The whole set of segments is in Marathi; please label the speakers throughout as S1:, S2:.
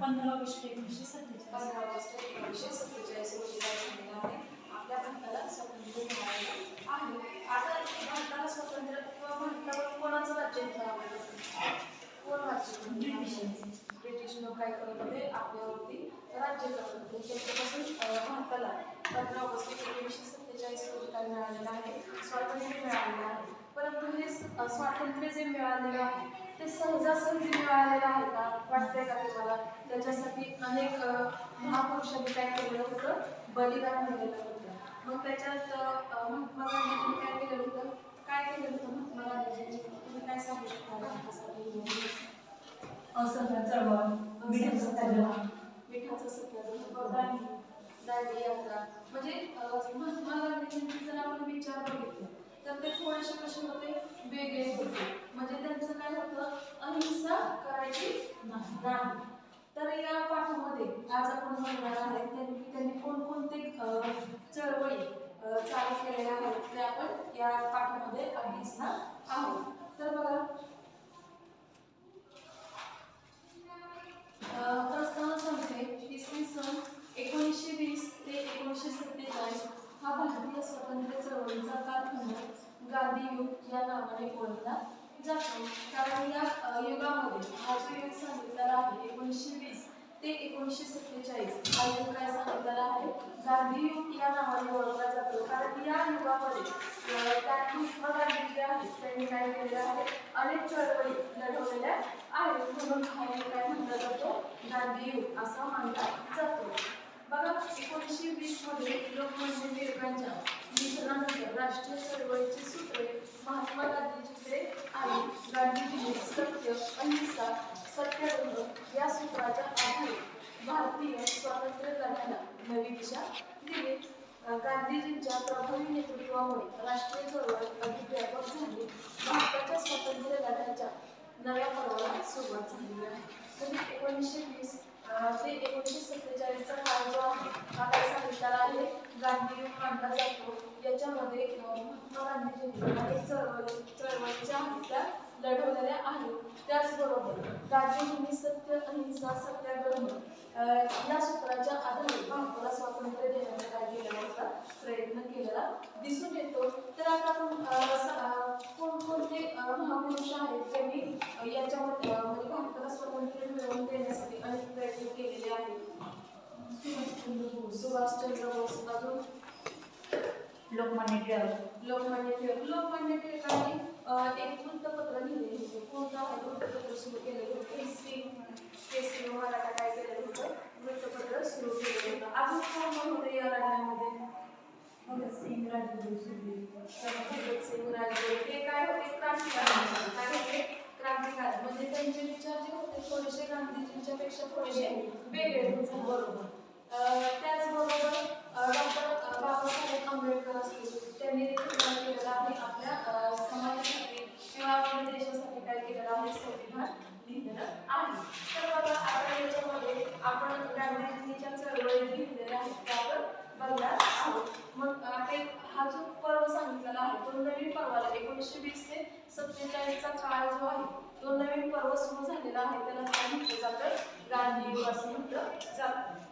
S1: पंधरा ऑगस्ट एकोणीसशे सत्तेचाळीस
S2: पंधरा ऑगस्ट एकोणीसशे सत्तेचाळीस रोजी काय आहे आपल्या भारताला स्वातंत्र्य मिळालेलं आहे आता भारताला स्वातंत्र्य किंवा भारतावर कोणाचं राज्य होतं कोण राज्य
S1: ब्रिटिश
S2: ब्रिटिश लोक काय करत होते आपल्यावरती राज्य करत होते त्याच्यापासून भारताला पंधरा ऑगस्ट एकोणीसशे सत्तेचाळीस रोजी काय मिळालेलं आहे. स्वातंत्र्य मिळालेलं आहे. परंतु हे स्वातंत्र्य जे मिळालेलं आहे ते सहजासहजी मिळालेलं आहे का? वाटतंय का तुम्हाला? त्याच्यासाठी अनेक महापुरुषांनी काय केलेलं होतं? बलिदान दिलेलं होतं. मग त्याच्यात महात्मा गांधींनी काय केलेलं होतं? काय केलेलं होतं महात्मा गांधीजींनी तुम्ही काय सांगू शकता
S1: असहकार चळवळ. ब्रिटिश सत्याग्रह.
S2: मिठाचं सत्याग्रह. दांडी. दांडी यात्रा. म्हणजे महात्मा गांधींचे जर आपण विचार बघितले तर ते थोडेसे कसे होते वेगळे होते. म्हणजे त्यांचं काय होतं? अहिंसा करायची
S1: नाही.
S2: तर या पाठामध्ये आज आपण बघणार आहे त्यांनी त्यांनी कोणकोणते चळवळी चालू केलेल्या आहेत ते आपण या पाठामध्ये अभ्यासणार आहोत. तर बघा. प्रस्ताव प्रस्तावना सांगते इसवी सन एकोणीसशे वीस ते एकोणीसशे सत्तेचाळीस हा भारतीय स्वातंत्र्य चळवळीचा कालखंड या नावाने ओळखला जातो. कारण या युगामध्ये हा जो युग सांगितलेला आहे. एकोणीसशे वीस ते एकोणीसशे सत्तेचाळीस हा युग काय सांगितलेला आहे? गांधी या नावाने ओळखला जातो. कारण या युगामध्ये अं, महात्मा गांधी जे आहेत. त्यांनी काय केलेलं आहे? अनेक चळवळी लढवलेल्या आहेत. म्हणून हा युग काय म्हटला जातो? गांधी असा मानला जातो. बघा एकोणीसशे वीसमध्ये लोकमान्य टिळकांच्या निधनानंतर राष्ट्रीय चळवळीची सूत्रे महात्मा गांधीजीकडे आणि गांधीजींनी सत्य अहिंसा सत्याग्रह या सूत्राच्या आधारे भारतीय स्वातंत्र्य लढ्याला नवी दिशा दिली. गांधीजींच्या प्रभावी नेतृत्वामुळे राष्ट्रीय चळवळ अधिक व्यापक झाली. भारताच्या स्वातंत्र्य लढ्याच्या नव्या पर्वाला सुरुवात झाली आहे. म्हणजे एकोणीसशे वीस ते एकोणीसशे सत्तेचाळीसचा काळ जो आहे हा काय सांगितलेला आहे गांधी युग मानला जातो याच्यामध्ये महात्मा गांधीजींनी अनेक चळवळी चळवळीच्या आहेत लढवलेल्या आहेत त्याचबरोबर गांधीजींनी सत्य अहिंसा सत्याग्रह या सूत्राच्या आधारे भारताला स्वातंत्र्य देण्याचा काय केलेला होता? प्रयत्न केलेला दिसून येतो. तर आता आपण कोणकोणते महापुरुष आहेत जे अं, याच्यामध्ये अं, म्हणजे भारताला स्वातंत्र्य मिळवून देण्यासाठी अनेक प्रयत्न केलेले आहेत
S1: सुभाषचंद्र बोस
S2: सुभाषचंद्र बोस अजून
S1: लोकमान्य टिळक
S2: लोकमान्य टिळक लोकमान्य टिळकांनी एक वृत्तपत्र लिहिलेले होते. कोणतं आहे वृत्तपत्र सुरू केलेलं होतं? केसरी केसरी मराठा काय केलेलं होतं? वृत्तपत्र सुरू केलेलं होतं. अजून कोण कोण होते या लढ्यामध्ये
S1: भगतसिंग राजगुरू
S2: भगतसिंग राजगुरू. हे काय होते? क्रांतिकारक काय होते? क्रांतिकारक म्हणजे त्यांचे विचार जे होते थोडेसे गांधीजींच्या पेक्षा थोडेसे वेगळे होते. बरोबर. त्याचबरोबर बाबासाहेब असतील त्यांनी देखील काय केलेलं आहे. आपल्या समाजासाठी किंवा आपल्या देशासाठी काय केलेलं आहे संविधान लिहिलेलं आहे. तर बघा आता याच्यामध्ये आपण चळवळी लिहिलेल्या आहेत त्या आपण बघणार आहोत. मग ते हा जो पर्व सांगितलेला आहे तो नवीन पर्वाला एकोणीसशे वीस ते सत्तेचाळीसचा काळ जो आहे तो नवीन पर्व सुरू झालेला आहे. त्याला काय म्हटलं जातं गांधी युग असं म्हटलं जातं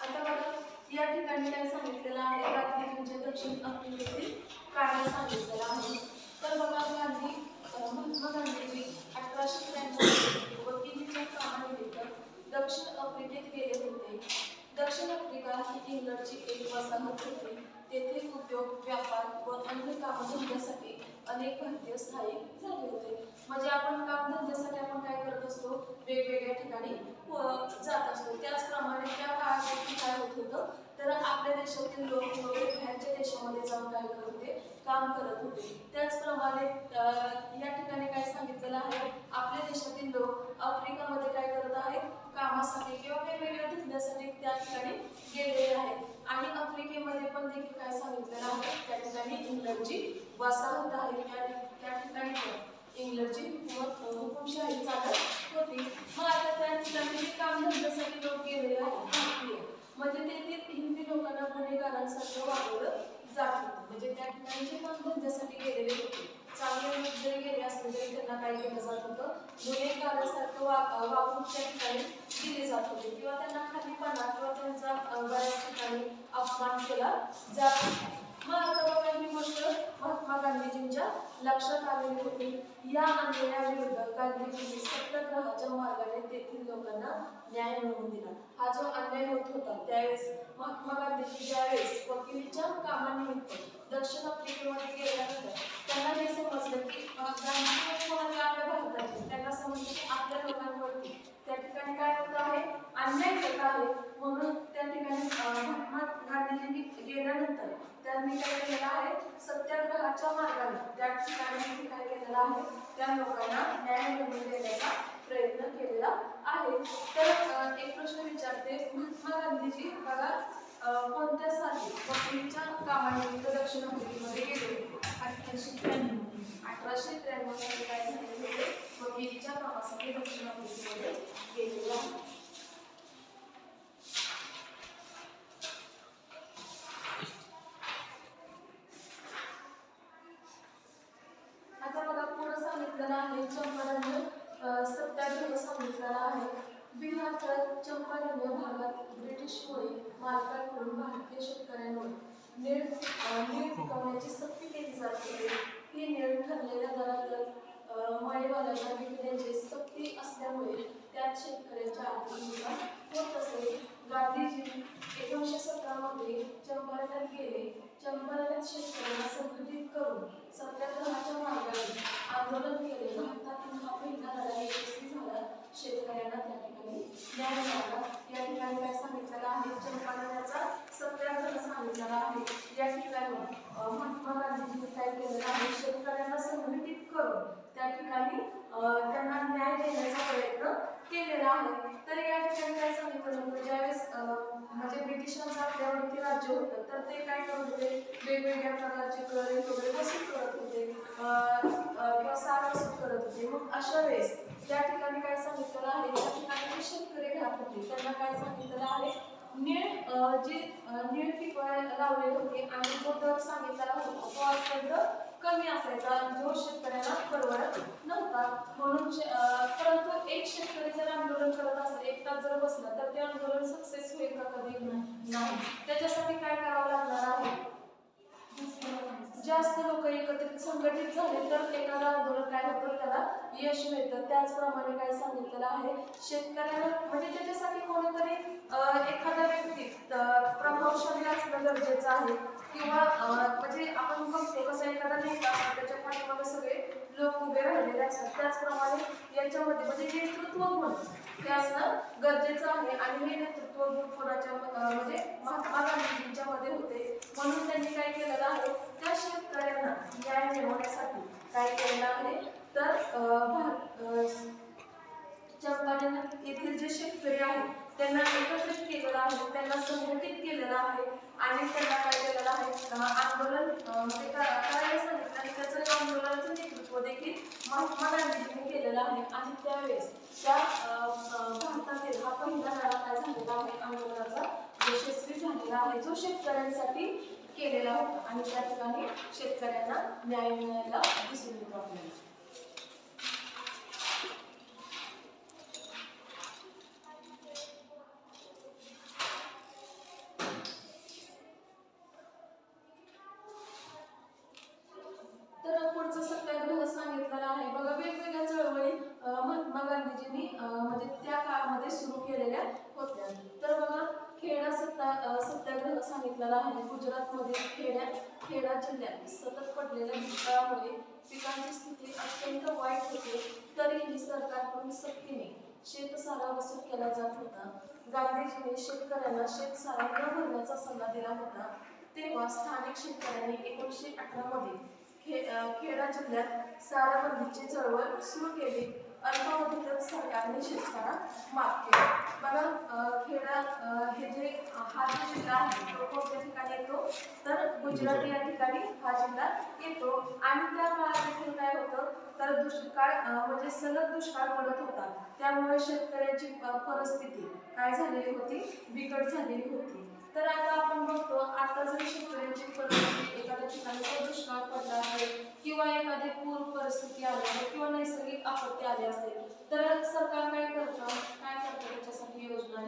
S2: आता बघा या ठिकाणी काय सांगितलेलं आहे गांधीजींचे दक्षिण आफ्रिकेतील कार्य सांगितलेलं आहे तर बघा गांधी अं, महात्मा गांधीजी अठराशे त्र्याण्णव वकिलीच्या कामानिमित्त दक्षिण आफ्रिकेत गेले होते दक्षिण आफ्रिका ही इंग्लंडची एक वसाहत होती तेथे उद्योग व्यापार व अन्य कामधंद्यासाठी अनेक भारतीय स्थायिक झाले होते. म्हणजे आपण कामधंद्यासाठी आपण काय करत असतो? वेगवेगळ्या ठिकाणी जात असतो. त्याचप्रमाणे त्या काळात काय होत होतं? तर आपल्या देशातील लोक वगैरे बाहेरच्या देशामध्ये जाऊन काय करत होते? काम करत होते. त्याचप्रमाणे या ठिकाणी काय सांगितलेलं आहे? आपल्या देशातील लोक आफ्रिकामध्ये काय करत आहेत? कामासाठी किंवा वेगवेगळ्या धंद्यासाठी त्या ठिकाणी गेलेले आहेत. आणि आफ्रिकेमध्ये पण देखील काय सांगितलेलं आहे? त्या ठिकाणी इंग्लंडची वसाहत आहे. त्या त्या ठिकाणी इंग्लंडची हुकुमशाही चालत होती. मग आता त्या ठिकाणी काम धंद्यासाठी लोक गेलेले आहेत म्हणजे तेथील हिंदी लोकांना गुन्हेगारांसारखं वागवलं जात होतं. म्हणजे त्या ठिकाणी जे पण धंद्यासाठी गेलेले होते चांगले लोक जरी गेले असले तरी त्यांना काय केलं जात होतं. गुन्हेगारासारखं वा वागून त्या ठिकाणी दिले जात होते. किंवा त्यांना खालीपणा किंवा त्यांचा बऱ्याच ठिकाणी अपमान केला जात होता. मग आता बघा ही गोष्ट महात्मा गांधीजींच्या लक्षात आलेली होती. या अन्यायाविरुद्ध गांधीजींनी सत्याग्रहाच्या मार्गाने तेथील लोकांना न्याय मिळवून दिला. हा जो अन्याय होत होता त्यावेळेस महात्मा गांधीजी ज्यावेळेस वकिलीच्या कामानिमित्त दक्षिण आफ्रिकेमध्ये गेल्यानंतर त्यांना हे समजलं की अं, गांधी कोणाला आपल्या भारताचे? त्यांना समजलं की आपल्या लोकांवरती त्या ठिकाणी काय होत आहे? अन्याय होत आहे. म्हणून त्या ठिकाणी महात्मा गांधीजींनी गेल्यानंतर त्यांनी काय केलेलं आहे सत्याग्रहाच्या मार्गाने त्या ठिकाणी काय केलेलं आहे त्या लोकांना न्याय मिळवून देण्याचा प्रयत्न केलेला आहे. तर एक प्रश्न विचारते. महात्मा गांधीजी बघा कोणत्या साली वकिलीच्या कामानिमित्त दक्षिण आफ्रिकेमध्ये गेले
S1: अठराशे त्र्याण्णव
S2: अठराशे त्र्याण्णवमध्ये काय झालेले होते? वकिलीच्या कामासाठी दक्षिण आफ्रिकेमध्ये गेलेले आहे आता बघा पुढं सांगितलेलं आहे चंपारण्य अं, सत्याग्रह सांगितलेला आहे बिहारच्या चंपारण्य भागात ब्रिटिशमुळे मालकांकडून भारतीय शेतकऱ्यांवर नीळ नीळ पिकवण्याची सक्ती केली जात. होती ही नीळ ठरलेल्या दरात अं, विकण्याची सक्ती असल्यामुळे त्यात शेतकऱ्यांच्या आर्थिक नुकसान होत असे. गांधीजी एकोणीसशे सतरामध्ये चंपारण्यात गेले. चंपारण्यात शेतकऱ्यांना संघटित करून सत्याग्रहाच्या मार्गाने आंदोलन केले. भारतातील हा पहिला लढाई यशस्वी झाला शेतकऱ्यांना त्या ठिकाणी न्याय मिळाला या ठिकाणी काय सांगितलेलं आहे चंपारण्याचा सत्याग्रह सांगितलेला आहे या ठिकाणी अं, महात्मा गांधीजींनी काय केलेलं आहे शेतकऱ्यांना संघटित करून त्या ठिकाणी त्यांना न्याय देण्याचा प्रयत्न केलेला आहे. तर या ठिकाणी काय सांगितलं होतं ज्यावेळेस म्हणजे ब्रिटिशांचं आपल्यावरती राज्य होतं तर ते काय करत होते? वेगवेगळ्या प्रकारचे कर वगैरे वसूल करत होते. किंवा सार वसूल करत होते. मग अशा वेळेस त्या ठिकाणी काय सांगितलेलं आहे? त्या ठिकाणी जे शेतकरी राहत होते त्यांना काय सांगितलेलं आहे? नीळ जे निळ नीळ पिकवायला लावलेले होते आणि जो दर सांगितलेला होता तो अत्यंत कमी असायचा जो शेतकऱ्यांना परवडत नव्हता. म्हणून शे- परंतु एक शेतकरी जर आंदोलन करत असेल एक तास जर बसला तर ते आंदोलन सक्सेस होईल का कधी? नाही. त्याच्यासाठी काय करावं लागणार आहे? जास्त लोक एकत्रित संघटित झाले तर एखादा आंदोलन काय होतं त्याला यश मिळतं. त्याचप्रमाणे काय सांगितलेलं आहे शेतकऱ्याला म्हणजे त्याच्यासाठी कोणीतरी एखादा व्यक्ती प्रभावशाली असणं गरजेचं आहे. किंवा म्हणजे आपण बघतो कसं एखादा नेता त्याच्या पाठीमागे सगळे लोक उभे राहिलेले असतात. त्याचप्रमाणे याच्यामध्ये म्हणजे नेतृत्व म्हणून ते असणं गरजेचं आहे. आणि हे नेतृत्व गुण कोणाच्या म्हणजे महात्मा गांधीजींच्या मध्ये होते. म्हणून त्यांनी काय केलेलं आहे त्या शेतकऱ्यांना न्याय मिळवण्यासाठी काय केलेलं आहे म्हणजे तर अं, चंपारण येथील जे शेतकरी आहेत त्यांना एकत्रित केलेलं आहे त्यांना संघटित केलेलं आहे आणि त्यांना काय केलेलं आहे आंदोलन म्हणजे करायला सांगितलं आणि त्याचं आंदोलनाचं नेतृत्व देखील महात्मा गांधीजींनी केलेलं आहे. आणि त्या अं, अं, भारतातील हा पहिला लढा काय झालेला आहे आंदोलनाचा यशस्वी झालेला आहे जो शेतकऱ्यांसाठी केलेला होता. आणि त्या ठिकाणी शेतकऱ्यांना न्याय मिळायला दिसून येतो आपल्याला तर पुढचं सत्याग्रह सांगितलेला आहे बघा वेगवेगळ्या चळवळी अं, महात्मा गांधीजींनी अं, म्हणजे त्या काळामध्ये सुरू केलेल्या होत्या तर बघा खेडा सत्ता अं, सत्याग्रह सांगितलेला आहे. गुजरातमध्ये खेड्या खेडा जिल्ह्यात सतत पडलेल्या दुष्काळामुळे पिकांची स्थिती अत्यंत वाईट होते. तरीही सरकारकडून सक्तीने शेतसारा वसूल केला जात होता. गांधीजींनी शेतकऱ्यांना शेतसारा न भरण्याचा सल्ला दिला होता. तेव्हा स्थानिक शेतकऱ्यांनी एकोणीसशे अठरा मध्ये खे खेडा जिल्ह्यात साराबंदीची चळवळ सुरू केली. अल्पावधीतच सरकारने शेतकऱ्यांना माफ केला. मला अं, खेडा हे जे हा जो जिल्हा आहे तो कोणत्या ठिकाणी येतो तर गुजरात या ठिकाणी हा जिल्हा येतो आणि त्या काळात देखील काय होतं तर दुष्काळ म्हणजे सलग दुष्काळ पडत होता त्यामुळे शेतकऱ्यांची परिस्थिती काय झालेली होती बिकट झालेली होती तर आता आपण बघतो आता जर शेतकऱ्यांची परिस्थिती एखाद्या ठिकाणी जर दुष्काळ पडला असेल किंवा एखादी पूर परिस्थिती आली असेल किंवा नैसर्गिक आपत्ती आली असेल तर सरकार काय करतं? काय करतं? त्याच्यासाठी योजना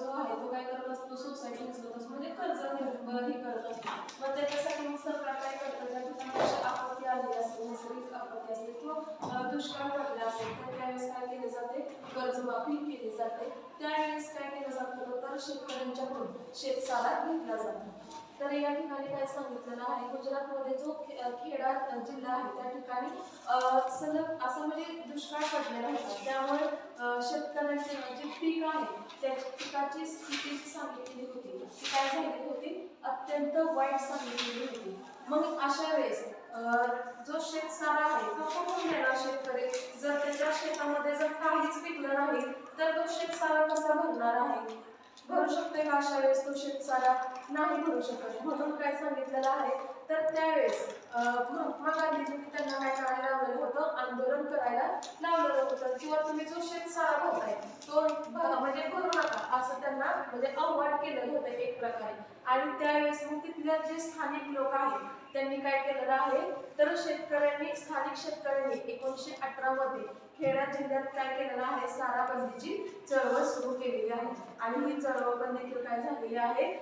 S2: जो आहे तो काय करत असतो सोसायटी उचलत असतो म्हणजे कर्ज हे करत असतो. मग त्याच्यासाठी मग सरकार काय करतं ज्या ठिकाणी आपत्ती आली असते नैसर्गिक आपत्ती असते किंवा दुष्काळ पडला असेल तर त्यावेळेस काय केले जाते? कर्जमाफी केली जाते. त्यावेळेस काय केलं जातं? तर शेतकऱ्यांच्याकडून शेतसारा घेतला जातो. तर या ठिकाणी काय सांगितलेलं आहे? गुजरातमध्ये जो खेडा जिल्हा आहे त्या ठिकाणी सलग असं म्हणजे दुष्काळ पडलेला होता. त्यामुळे शेतकऱ्यांचे जे पीक आहे त्या पिकाची स्थिती सांगितलेली होती. ती काय झालेली होती? अत्यंत वाईट सांगितलेली होती. मग अशा वेळेस जो शेतसारा आहे तो कुठून देणार शेतकरी? जर त्याच्या शेतामध्ये जर काहीच पिकलं नाही तर तो शेतसारा कसा भरणार आहे? भरू शकते का अशा वेळेस तो शेतसारा नाही भरू शकत. म्हणून काय सांगितलेलं आहे तर त्यावेळेस महात्मा गांधीजींनी त्यांना काय करायला लावलेलं होतं? आंदोलन करायला लावलेलं होतं. किंवा तुम्ही जो शेतसारा होताय तो भ- म्हणजे भरू नका. असं त्यांना म्हणजे आव्हान केलेलं होतं एक प्रकारे. आणि त्यावेळेस मग तिथल्या जे स्थानिक लोक आहेत त्यांनी काय केलेलं आहे? तर शेतकऱ्यांनी स्थानिक शेतकऱ्यांनी एकोणीसशे अठरा मध्ये खेडा जिल्ह्यात काय केलेलं आहे? सारा बंदीची चळवळ सुरू केलेली आहे. आणि ही चळवळ पण देखील काय झालेली आहे?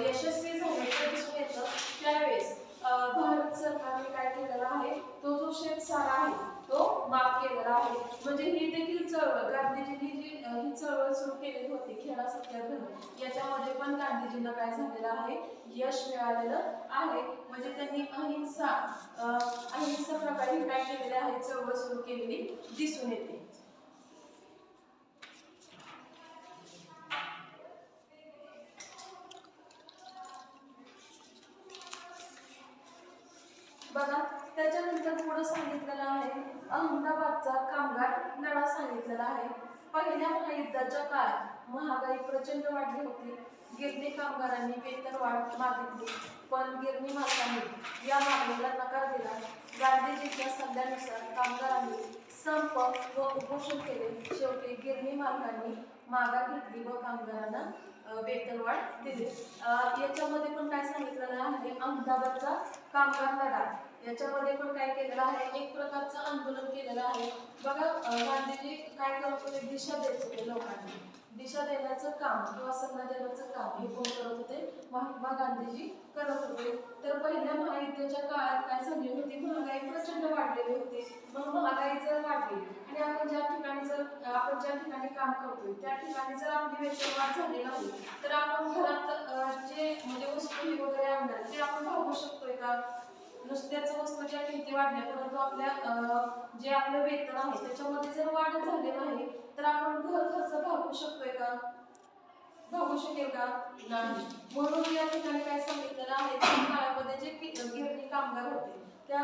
S2: यशस्वी झाल्याचं दिसून येतं त्यावेळेस अं, भारत सरकारने काय केलेला आहे तो जो शेतसारा आहे तो माफ केलेला आहे म्हणजे ही देखील चळवळ गांधीजींनी जी ही चळवळ सुरू केलेली होती खेळा सत्याग्रह याच्यामध्ये पण गांधीजींना काय झालेलं आहे? यश मिळालेलं आहे. म्हणजे त्यांनी अहिंसा अहिंसा प्रकारे काय केलेले आहे? चळवळ सुरू केलेली दिसून येते. बघा त्याच्यानंतर पुढं सांगितलेलं आहे अहमदाबादचा कामगार लढा सांगितलेला आहे. पहिल्या महायुद्धाच्या काळात महागाई प्रचंड वाढली होती. गिरणी कामगारांनी वेतन वाढ मागितली पण गिरणी मालकांनी या मागणीला नकार दिला. गांधीजीच्या सल्ल्यानुसार कामगारांनी संप व उपोषण केले. शेवटी गिरणी मालकांनी मागा घेतली व कामगारांना अ, वेतनवाढ दिली. याच्यामध्ये पण काय सांगितलेलं आहे अहमदाबादचा कामगार लढा. याच्यामध्ये पण काय केलेलं आहे? एक प्रकारचं आंदोलन केलेलं आहे. बघा गांधीजी काय करत होते? दिशा देत होते लोकांना. दिशा देण्याचं काम किंवा सल्ला देण्याचं काम हे कोण करत होते? महात्मा गांधीजी करत होते. तर पहिल्या महायुद्धाच्या काळात काय झाली होती? महागाई प्रचंड वाढलेली होती. मग महागाई जर वाढली आणि आपण ज्या ठिकाणी जर आपण ज्या ठिकाणी काम करतोय त्या ठिकाणी जर आपली वेतनवाढ झाली नाही तर आपण घरात जे म्हणजे वस्तू वगैरे आणणार ते आपण भागू शकतोय का? नुसत्याच वस्तूच्या किमती वाढल्या परंतु आपल्या जे आपलं वेतन आहे त्याच्यामध्ये जर वाढ झाली नाही तर आपण घर खर्च भागू शकतोय का? भागू शकेल का? नाही. म्हणून या ठिकाणी काय सांगितलेलं आहे त्या काळामध्ये जे गिरणी कामगार होते त्या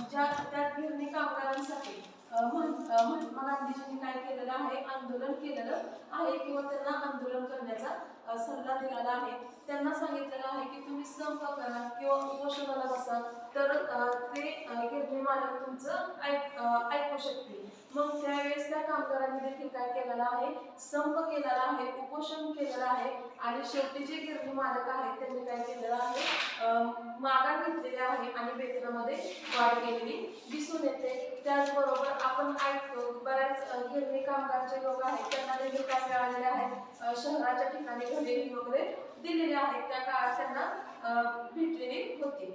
S2: ज्या त्या गिरणी कामगारांसाठी महात्मा गांधीजींनी काय केलेलं आहे आंदोलन केलेलं आहे किंवा त्यांना आंदोलन करण्याचा सल्ला दिलेला आहे. त्यांना सांगितलेलं आहे की तुम्ही संप करा किंवा उपोषणाला बसा तर ते गिरणी मालक तुमचं ऐक ऐकू शकतील. मग त्यावेळेस त्या कामगारांनी देखील काय केलेलं आहे? संप केलेला आहे उपोषण केलेलं आहे आणि शेवटी जे गिरणी मालक आहेत त्यांनी काय केलेलं आहे? मागा घेतलेल्या घेतलेली आहे आणि वेतनामध्ये वाढ केलेली दिसून येते. त्याचबरोबर आपण ऐकतो बऱ्याच अ, गिरणी कामगारचे लोक आहेत त्यांना देखील काय मिळालेले आहेत शहराच्या ठिकाणी घरे वगैरे दिलेले आहेत त्या काळात त्यांना भेटलेली होती.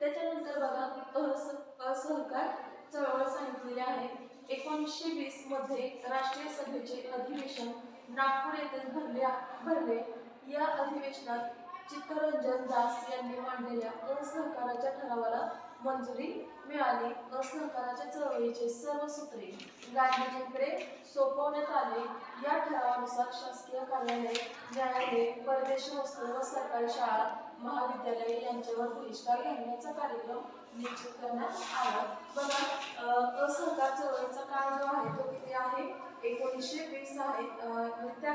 S2: त्याच्यानंतर बघा अस- असहकार चळवळ सांगितलेली आहे. एकोणीसशे वीसमध्ये राष्ट्रीय सभेचे अधिवेशन नागपूर येथे भरले भरले. या अधिवेशनात चित्तरंजन दास यांनी मांडलेल्या असहकाराच्या ठरावाला मंजुरी मिळाली. असहकाराच्या चळवळीचे सर्व सूत्रे गांधीजींकडे सोपवण्यात आले. या ठरावानुसार शासकीय कार्यालय न्यायालय परदेशी वस्तू व सरकारी शाळा महाविद्यालय यांच्यावर बहिष्कार घालण्याचा कार्यक्रम निश्चित करण्यात आला. बघा असहकार चळवळीचा काळ जो आहे तो ते आहे? एकोणीसशे वीस आहे. त्या